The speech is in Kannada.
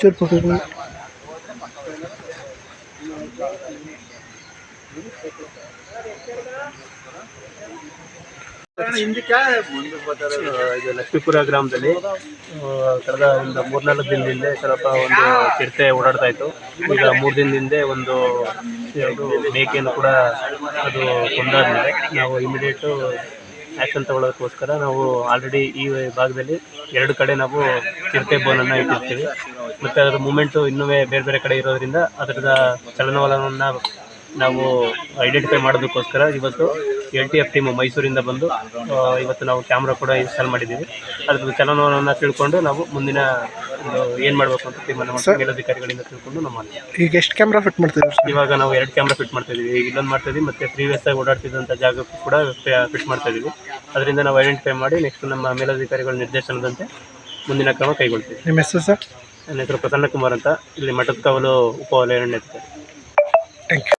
ಚೂರು ಪಕ್ಕಕ್ಕೆ ಇದು ಲಕ್ಷ್ಮೀಪುರ ಗ್ರಾಮದಲ್ಲಿ. ಕಳೆದ ಒಂದು ಮೂರ್ನಾಲ್ಕು ಹಿಂದೆ ಸ್ವಲ್ಪ ಒಂದು ಚಿರತೆ ಓಡಾಡ್ತಾ ಇತ್ತು. ಈಗ ಮೂರು ಹಿಂದೆ ಒಂದು ಮೇಕೆಯನ್ನು ಕೂಡ ಅದು ಕೊಂದಾದ್ಮೇಲೆ ನಾವು ಇಮಿಡಿಯೇಟು ಆ್ಯಕ್ಷನ್ ತಗೊಳ್ಳೋದಕ್ಕೋಸ್ಕರ ನಾವು ಆಲ್ರೆಡಿ ಈ ಭಾಗದಲ್ಲಿ ಎರಡು ಕಡೆ ನಾವು ಚಿರತೆ ಬೋನನ್ನು ಇಟ್ಟಿರ್ತೀವಿ. ಮತ್ತು ಅದರ ಮೂಮೆಂಟು ಇನ್ನೂ ಬೇರೆ ಬೇರೆ ಕಡೆ ಇರೋದ್ರಿಂದ ಅದರ ಚಲನವಲನವನ್ನು ನಾವು ಐಡೆಂಟಿಫೈ ಮಾಡೋದಕ್ಕೋಸ್ಕರ ಇವತ್ತು ಎಲ್ ಟಿ ಎಫ್ ಟೀಮು ಮೈಸೂರಿಂದ ಬಂದು ಇವತ್ತು ನಾವು ಕ್ಯಾಮ್ರಾ ಕೂಡ ಇನ್ಸ್ಟಾಲ್ ಮಾಡಿದ್ದೀವಿ. ಅದ್ರ ಚಲನವನ್ನು ತಿಳ್ಕೊಂಡು ನಾವು ಮುಂದಿನ ಏನು ಮಾಡಬೇಕು ಅಂತ ತೀರ್ಮಾನ ಮಾಡಿ ಮೇಲಧಿಕಾರಿಗಳಿಂದ ತಿಳ್ಕೊಂಡು ನಾವು ಮಾಡ್ತೀವಿ. ಈಗ ಎಷ್ಟು ಕ್ಯಾಮ್ರಾ ಫಿಟ್ ಮಾಡ್ತೀವಿ ಇವಾಗ ನಾವು ಎರಡು ಕ್ಯಾಮ್ರಾ ಫಿಟ್ ಮಾಡ್ತಾ ಇದ್ದೀವಿ ಈಗ ಇಲ್ಲೊಂದು ಮಾಡ್ತಾ ಇದ್ದೀವಿ ಮತ್ತೆ ಪ್ರೀವಿಯಸ್ ಆಗಿ ಓಡಾಡ್ತಿದ್ದಂಥ ಜಾಗಕ್ಕೂ ಕೂಡ ಫಿಟ್ ಮಾಡ್ತಾ ಇದ್ದೀವಿ ಅದರಿಂದ ನಾವು ಐಡೆಂಟಿಫೈ ಮಾಡಿ ನೆಕ್ಸ್ಟ್ ನಮ್ಮ ಮೇಲಧಿಕಾರಿಗಳ ನಿರ್ದೇಶನದಂತೆ ಮುಂದಿನ ಕ್ರಮ ಕೈಗೊಳ್ತೀವಿ. ನಿಮ್ಮ ಹೆಸರು ಸರ್? ನನ್ನ ಹೆಸರು ಪ್ರಸನ್ನ ಕುಮಾರ್ ಅಂತ. ಇಲ್ಲಿ ಮಠದ ಕಾವಲು ಉಪವಲಯ ಥ್ಯಾಂಕ್ ಯು